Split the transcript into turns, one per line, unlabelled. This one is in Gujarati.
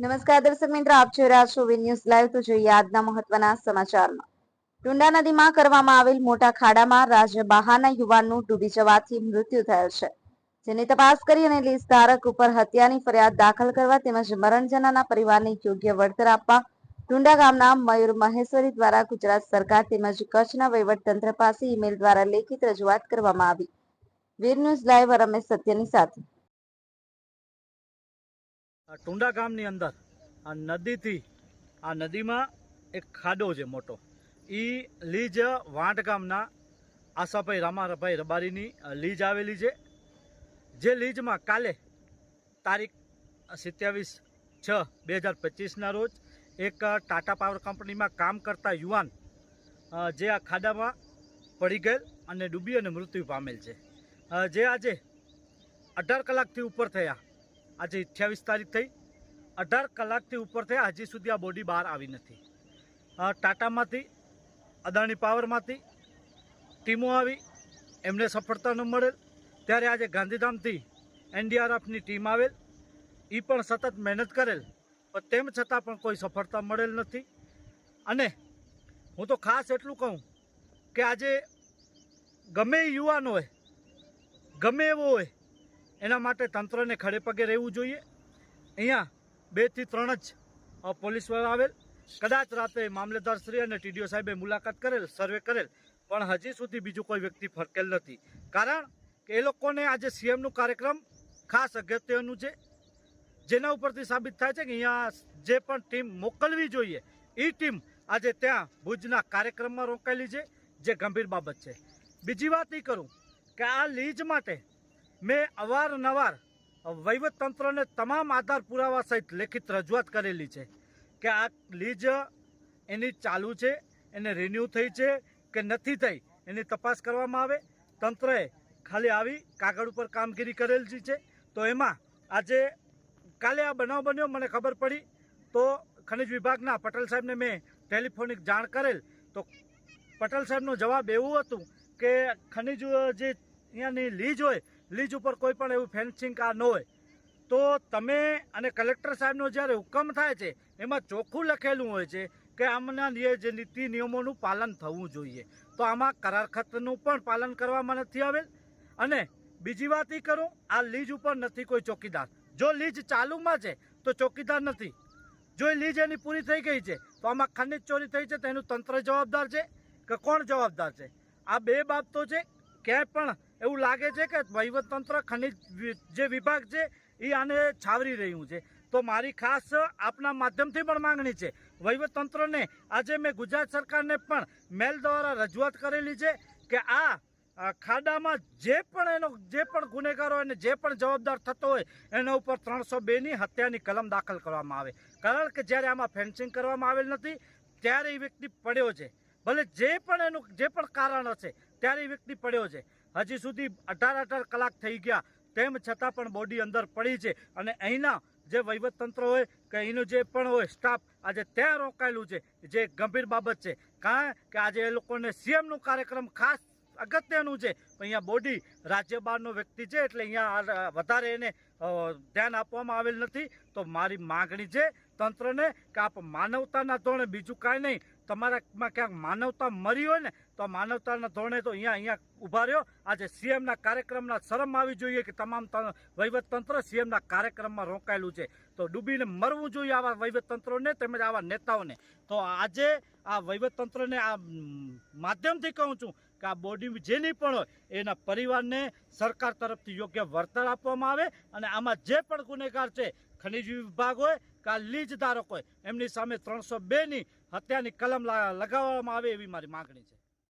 નમસ્કાર દર્શક મિત્રો, આપ જોઈ રહ્યા છો ન્યૂઝ લાઈવ. તો જોઈએ આજના મહત્વના સમાચારમાં. ટુંડા નદીમાં કરવામાં આવેલ મોટા ખાડામાં રાજ્ય બહારના યુવાનનું ડૂબી જવાથી મૃત્યુ થયું છે. જેની તપાસ કરી અને લીઝ ધારક ઉપર હત્યાની ફરિયાદ દાખલ કરવા તેમજ મરણજનાના પરિવારને યોગ્ય વળતર આપવા ટુંડા ગામના મયુર મહેશ્વરી દ્વારા ગુજરાત સરકાર તેમજ કચ્છના વહીવટતંત્ર પાસે ઈમેલ દ્વારા લેખિત રજૂઆત કરવામાં આવી. વીર ન્યૂઝ લાઈવ રમેશ સત્યની સાથે.
ટુંડા ગામની અંદર, આ નદીથી, આ નદીમાં એક ખાડો છે મોટો. એ લીજ વાંટ ગામના આશાભાઈ, રામાભાઈ રબારીની લીજ આવેલી છે. જે લીજમાં કાલે તારીખ સિત્યાવીસ છ બે હજાર પચીસના રોજ એક ટાટા પાવર કંપનીમાં કામ કરતા યુવાન જે આ ખાડામાં પડી ગયેલ અને ડૂબી અને મૃત્યુ પામેલ છે. જે આજે અઢાર કલાકથી ઉપર થયા. આજે અઠ્યાવીસ તારીખ થઈ. અઢાર કલાકથી ઉપર થયા હજી સુધી આ બોડી બહાર આવી નથી. ટાટામાંથી, અદાણી પાવરમાંથી ટીમો આવી, એમને સફળતા ન મળેલ. ત્યારે આજે ગાંધીધામથી એનડીઆરએફની ટીમ આવેલ. એ પણ સતત મહેનત કરેલ, પણ તેમ છતાં પણ કોઈ સફળતા મળેલ નથી. અને હું તો ખાસ એટલું કહું કે આજે ગમે યુવાન હોય, ગમે એવો હોય એના માટે તંત્રને ખડે પગે રહેવું જોઈએ. અહીંયા બેથી ત્રણ જ પોલીસવાળા આવેલ. કદાચ રાતે મામલેદારશ્રી અને ટીડીઓ સાહેબે મુલાકાત કરેલ, સર્વે કરેલ, પણ હજી સુધી બીજું કોઈ વ્યક્તિ ફરકેલ નથી. કારણ કે એ લોકોને આજે સીએમનું કાર્યક્રમ ખાસ અગત્યનું છે. જેના ઉપરથી સાબિત થાય છે કે અહીંયા જે પણ ટીમ મોકલવી જોઈએ એ ટીમ આજે ત્યાં ભુજના કાર્યક્રમમાં રોકાયેલી છે, જે ગંભીર બાબત છે. બીજી વાત એ કરું કે આ લીજ માટે મેં અવારનવાર વહીવટતંત્રને તમામ આધાર પુરાવા સહિત લેખિત રજૂઆત કરેલી છે કે આ લીજ એની ચાલુ છે, એને રિન્યૂ થઈ છે કે નથી થઈ એની તપાસ કરવામાં આવે. તંત્રએ ખાલી આવી કાગળ ઉપર કામગીરી કરેલી છે. તો એમાં આજે કાલે આ બનાવ બન્યો, મને ખબર પડી. તો ખનિજ વિભાગના પટેલ સાહેબને મેં ટેલિફોનિક જાણ કરેલ. તો પટેલ સાહેબનો જવાબ એવું હતું કે ખનિજ જે અહીંયાની લીજ હોય લીજ ઉપર કોઈ પણ એવું ફેન્સિંગ આ ન હોય. તો તમે અને કલેક્ટર સાહેબનો જ્યારે હુકમ થાય છે, એમાં ચોખ્ખું લખેલું હોય છે કે આમના જે નીતિ નિયમોનું પાલન થવું જોઈએ. તો આમાં કરાર ખતનું પણ પાલન કરવામાં નથી આવેલ. અને બીજી વાત એ કરું, આ લીજ ઉપર નથી કોઈ ચોકીદાર. જો લીજ ચાલુમાં છે, તો ચોકીદાર નથી. જો લીજ એની પૂરી થઈ ગઈ છે, તો આમાં ખનિજ ચોરી થઈ છે, તો એનું તંત્ર જવાબદાર છે કે કોણ જવાબદાર છે? આ બે બાબતો છે. ક્યાંય પણ એવું લાગે છે કે વહીવટતંત્ર ખનિજ જે વિભાગ છે, એ આને છાવરી રહ્યું છે. તો મારી ખાસ આપના માધ્યમથી પણ માંગણી છે. વહીવટતંત્રને આજે મેં ગુજરાત સરકારને પણ મેલ દ્વારા રજૂઆત કરેલી છે કે આ ખાડામાં જે પણ એનો, જે પણ ગુનેગારો હોય અને જે પણ જવાબદાર થતો હોય, એના ઉપર ત્રણસો બેની હત્યાની કલમ દાખલ કરવામાં આવે. કારણ કે જ્યારે આમાં ફેન્સિંગ કરવામાં આવેલ નથી, ત્યારે એ વ્યક્તિ પડ્યો છે. ભલે જે પણ એનું, જે પણ કારણ હશે ત્યારે વ્યક્તિ પડ્યો છે. હજી સુધી અઢાર અઢાર કલાક થઈ ગયા. તેમ છતાં પણ બોડી અંદર પડી છે અને અહીંના જે વહીવટતંત્ર હોય કે અહીંનું જે પણ હોય સ્ટાફ આજે ત્યાં રોકાયેલું છે. જે ગંભીર બાબત છે. કારણ કે આજે એ લોકોને સીએમનું કાર્યક્રમ ખાસ અગત્યનું છે. અહીંયા બોડી રાજ્ય બહારનો વ્યક્તિ છે એટલે અહીંયા વધારે એને ધ્યાન આપવામાં આવેલ નથી. તો મારી માગણી છે તંત્રને કે આપ માનવતાના ધોરણે બીજું કાંઈ નહીં તમારામાં ક્યાંક માનવતા મરી હોય ને, તો માનવતાના ધોરણે તો અહીંયા અહીંયા ઊભા રહ્યો. આજે સીએમના કાર્યક્રમના શરમ આવી જોઈએ કે તમામ વહીવટતંત્ર સીએમના કાર્યક્રમમાં રોકાયેલું છે. તો ડૂબીને મરવું જોઈએ આવા વહીવટતંત્રોને તેમજ આવા નેતાઓને. તો આજે આ વહીવટતંત્રને આ માધ્યમથી કહું છું કે આ બોડી જેની પણ હોય, એના પરિવારને સરકાર તરફથી યોગ્ય વળતર આપવામાં આવે અને આમાં જે પણ ગુનેગાર છે, ખનિજ વિભાગ હોય કે આ લીજ ધારક હોય, એમની સામે ત્રણસો બેની હત્યાની કલમ લગાવવામાં આવે એવી મારી માગણી છે.